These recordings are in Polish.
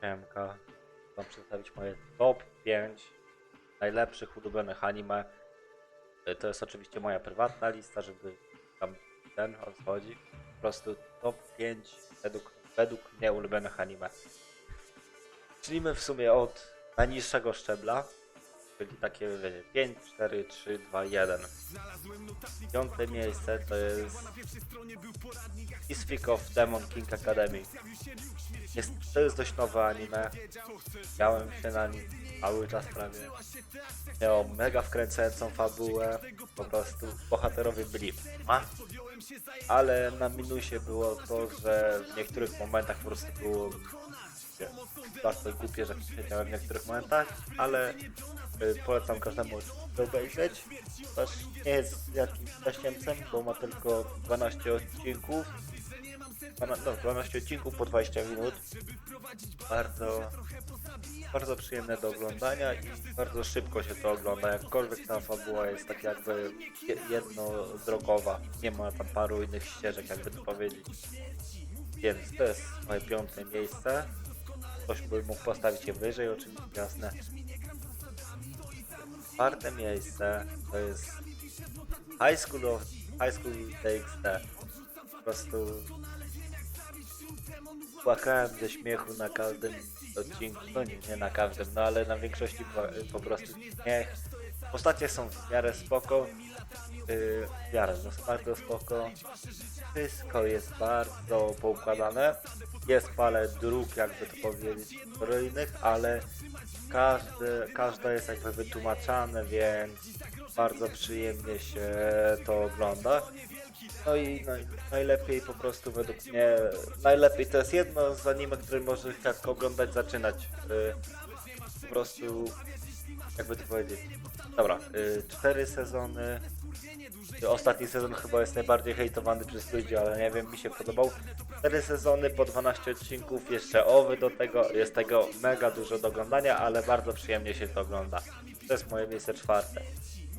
Siemka. Chcę przedstawić moje top 5 najlepszych ulubionych anime. Y, To jest oczywiście moja prywatna lista, żeby tam ten o co chodzi. Po prostu top 5 według, według mnie ulubionych anime. Zacznijmy w sumie od najniższego szczebla, czyli takie wiecie, 5, 4, 3, 2, 1. Piąte miejsce to jest Pacific of Demon King Academy. Jest, to jest dość nowe anime. Miałem się na nim cały czas prawie. Miał mega wkręcającą fabułę. Po prostu bohaterowie byli ma. Ale na minusie było to, że w niektórych momentach po prostu było bardzo głupie, że siedziałem w niektórych momentach, ale polecam każdemu obejrzeć. Też nie jest jakimś zaściemcem, bo ma tylko 12 odcinków. Dwana- No, 12 odcinków po 20 minut. Bardzo, bardzo przyjemne do oglądania i bardzo szybko się to ogląda. Jakkolwiek ta fabuła jest tak jakby je- jednodrogowa. Nie ma tam paru innych ścieżek, jakby to powiedzieć. Więc to jest moje piąte miejsce. Ktoś by mógł postawić je wyżej, oczywiście jasne. Czwarte miejsce to jest High School of High School DxD. Po prostu płakałem ze śmiechu na każdym odcinku, no nie, nie na każdym, no ale na większości po, po prostu śmiech. Postacie są w miarę spoko, yy, w miarę, no bardzo spoko. Wszystko jest bardzo poukładane. Jest parę dróg, jakby to powiedzieć, kolejnych, ale każdy, każda jest jakby wytłumaczane, więc bardzo przyjemnie się to ogląda. No i naj, najlepiej po prostu według mnie, najlepiej to jest jedno z anime, które możesz tak oglądać, zaczynać. Y, po prostu, jakby to powiedzieć. Dobra, y, cztery sezony. Ostatni sezon chyba jest najbardziej hejtowany przez ludzi, ale nie wiem, mi się podobał. Cztery sezony po 12 odcinków, jeszcze owy do tego, jest tego mega dużo do oglądania, ale bardzo przyjemnie się to ogląda. To jest moje miejsce czwarte.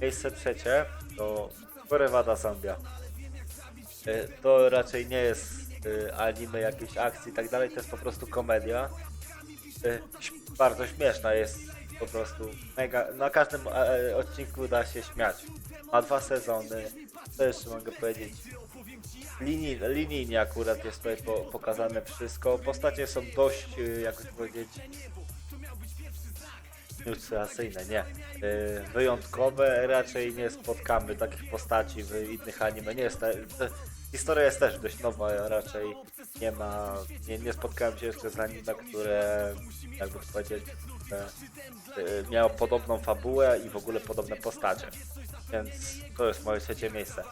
Miejsce trzecie to Kurewada Zambia. Y, To raczej nie jest y, anime jakiejś akcji i tak dalej, to jest po prostu komedia. Y, Bardzo śmieszna jest po prostu mega. Na każdym e, e, odcinku da się śmiać. Ma dwa sezony, to jeszcze mogę powiedzieć. Linii, linijnie akurat jest tutaj po, pokazane wszystko. Postacie są dość, y, jak powiedzieć, ilustracyjne, nie. Y, wyjątkowe raczej nie spotkamy takich postaci w innych anime. Nie jest historia jest też dość nowa, raczej nie ma, nie, nie spotkałem się jeszcze z anime, które jakby powiedzieć e, e, miało podobną fabułę i w ogóle podobne postacie. Więc to jest moje trzecie miejsce.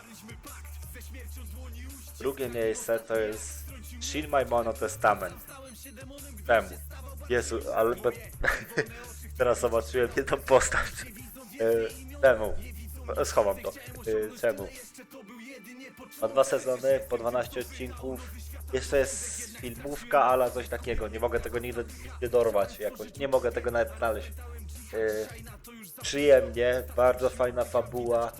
Drugie miejsce to jest Shin Mono Testament. Czemu? Jezu, ale teraz zobaczyłem jedną postać. E, Czemu? Schowam to. Czemu? Ma dwa sezony, po 12 odcinków. Jeszcze jest filmówka, ale coś takiego. Nie mogę tego nigdy, nigdy dorwać jakoś. Nie mogę tego nawet znaleźć. E, Przyjemnie, bardzo fajna fabuła.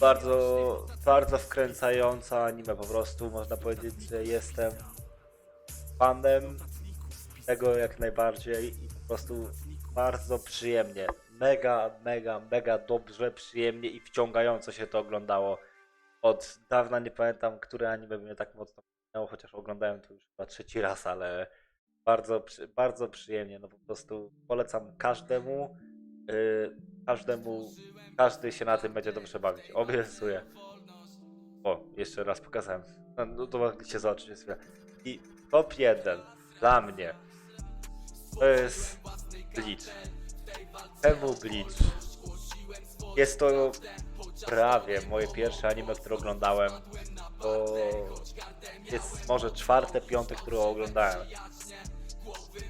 Bardzo, bardzo wkręcająca anime po prostu. Można powiedzieć, że jestem fanem tego jak najbardziej i po prostu bardzo przyjemnie. Mega, mega, mega dobrze, przyjemnie i wciągająco się to oglądało. Od dawna nie pamiętam, które anime mnie tak mocno wciągnęło, chociaż oglądałem to już chyba trzeci raz, ale bardzo, bardzo przyjemnie. No po prostu polecam każdemu, yy, każdemu, każdy się na tym będzie dobrze bawić. Obiecuję. O, jeszcze raz pokazałem. No, no to mogliście zobaczyć chwilę. I top 1 dla mnie to jest Bleach. Czemu Bleach? Jest to prawie moje pierwsze anime, które oglądałem. To jest może czwarte, piąte, które oglądałem.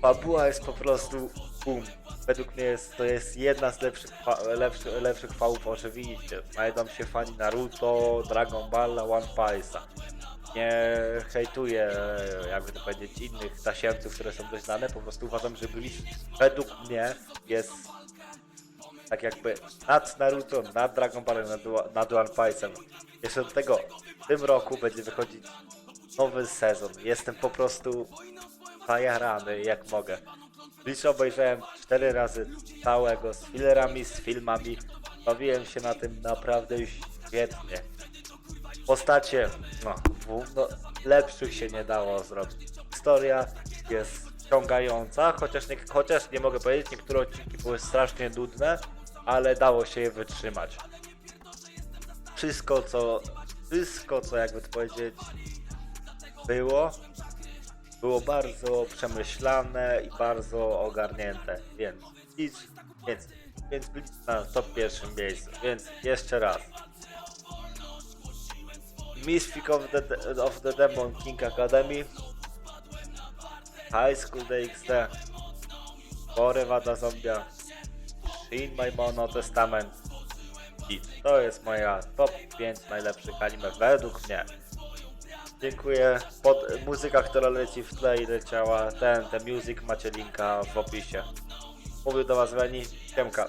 Fabuła jest po prostu boom. Według mnie jest, to jest jedna z lepszych, fa- lepszych, fałów oczywiście. Znajdą się fani Naruto, Dragon Balla, One Piece'a. Nie hejtuję, jakby to powiedzieć, innych tasiemców, które są dość znane. Po prostu uważam, że Bleach według mnie jest tak jakby nad Naruto, nad Dragon Ballem, nad, One Piece'em. Jeszcze do tego w tym roku będzie wychodzić nowy sezon. Jestem po prostu zajarany jak mogę. Bleach obejrzałem 4 razy całego z fillerami, z filmami. Bawiłem się na tym naprawdę świetnie. Postacie, no, w- no lepszych się nie dało zrobić. Historia jest wciągająca, chociaż nie, chociaż nie mogę powiedzieć, niektóre odcinki były strasznie nudne, ale dało się je wytrzymać. Wszystko co, wszystko co jakby to powiedzieć było, było bardzo przemyślane i bardzo ogarnięte, więc Bleach, więc, więc na top pierwszym miejscu, więc jeszcze raz. Mystic of the, of the Demon King Academy, High School DxD, Porywada Zombia, Shin My Mono Testament to jest moja top 5 najlepszych anime według mnie. Dziękuję. Pod, muzyka, która leci w tle i leciała, ten, ten music macie linka w opisie. Mówił do Was Leni, Siemka.